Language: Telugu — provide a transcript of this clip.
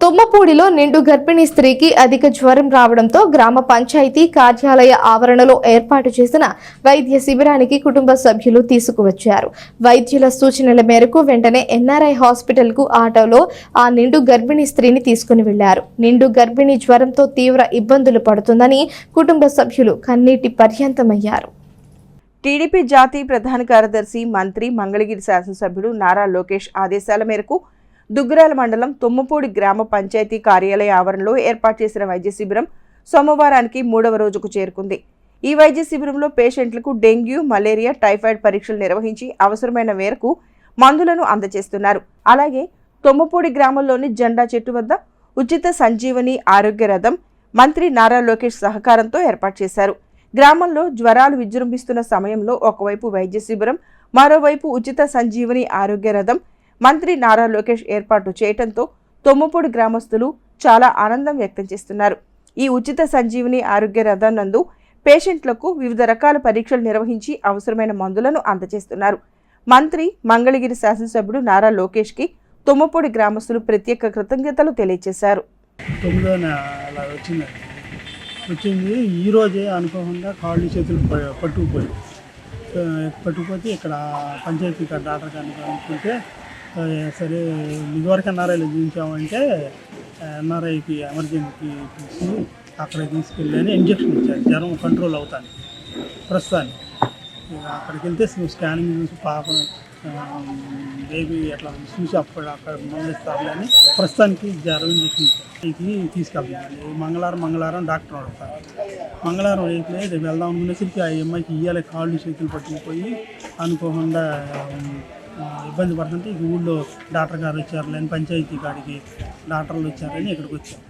తుమ్మపూడిలో నిండు గర్భిణీ స్త్రీకి అధిక జ్వరం రావడంతో గ్రామ పంచాయతీ కార్యాలయ ఆవరణలో ఏర్పాటు చేసిన వైద్య శిబిరానికి కుటుంబ సభ్యులు తీసుకువచ్చారు. వైద్యుల సూచనల మేరకు వెంటనే ఎన్ఆర్ఐ హాస్పిటల్కు ఆటోలో ఆ నిండు గర్భిణీ స్త్రీని తీసుకుని వెళ్ళారు. నిండు గర్భిణీ జ్వరంతో తీవ్ర ఇబ్బందులు పడుతుందని కుటుంబ సభ్యులు కన్నీటి పర్యంతమయ్యారు. టీడీపీ జాతీయ ప్రధాన కార్యదర్శి మంత్రి మంగళగిరి శాసనసభ్యుడు నారా లోకేష్ ఆదేశాల మేరకు దుగ్గరాల మండలం తుమ్మపూడి గ్రామ పంచాయతీ కార్యాలయ ఆవరణలో ఏర్పాటు చేసిన వైద్య శిబిరం సోమవారానికి మూడవ రోజుకు చేరుకుంది. ఈ వైద్య శిబిరంలో పేషెంట్లకు డెంగ్యూ మలేరియా టైఫాయిడ్ పరీక్షలు నిర్వహించి అవసరమైన మేరకు మందులను అందజేస్తున్నారు. అలాగే తొమ్మపూడి గ్రామంలోని జెండా చెట్టు వద్ద ఉచిత సంజీవని ఆరోగ్య రథం మంత్రి నారా లోకేష్ సహకారంతో ఏర్పాటు చేశారు. గ్రామంలో జ్వరాలు విజృంభిస్తున్న సమయంలో ఒకవైపు వైద్య శిబిరం మరోవైపు ఉచిత సంజీవని ఆరోగ్య రథం మంత్రి నారా లోకేష్ ఏర్పాటు చేయడంతో తొమ్మపూడి గ్రామస్తులు చాలా ఆనందం వ్యక్తం చేస్తున్నారు. ఈ ఉచిత సంజీవిని ఆరోగ్య రథం నందు పేషెంట్లకు వివిధ రకాల పరీక్షలు నిర్వహించి అవసరమైన మందులను అందజేస్తున్నారు. మంత్రి మంగళగిరి శాసనసభ్యుడు నారా లోకేష్కి తుమ్మపూడి గ్రామస్తులు ప్రత్యేక కృతజ్ఞతలు తెలియజేశారు. అలా వచ్చింది. వచ్చింది. ఈరోజే అనుకోకుండా కాళ్ళు చేతులు పట్టుకుపోయి పట్టుకుపోతే ఇక్కడ పంచాయతీ డాక్టర్ కనుక అనుకుంటే సరే ఇదివరకు ఎన్ఆర్ఐలో చూపించామంటే ఎన్ఆర్ఐకి ఎమర్జెన్సీకి తీసి అక్కడ తీసుకెళ్ళి ఇంజక్షన్ ఇచ్చారు. జ్వరం కంట్రోల్ అవుతాను ప్రస్తుతానికి. అక్కడికి వెళ్తే స్కానింగ్ చూసి పాపను బేబీ అట్లా చూసి అప్పుడు అక్కడ మందులు అని ప్రస్తుతానికి జ్వరం ఇంజక్షన్ ఇది తీసుకెళ్తున్నాను. మంగళవారం మంగళవారం డాక్టర్ అడుగుతారు. మంగళవారం అయితే రేపు వెళ్దాం అనుకునేసరికి ఆ అమ్మాయికి ఇయ్యాలి కాళ్ళు చేతులు పట్టుకుపోయి అనుకోకుండా ఇబ్బంది పడుతుంటే ఈ ఊళ్ళో డాక్టర్ గారు వచ్చారు లేని పంచాయతీ కాడికి డాక్టర్లు వచ్చారని ఇక్కడికి వచ్చాం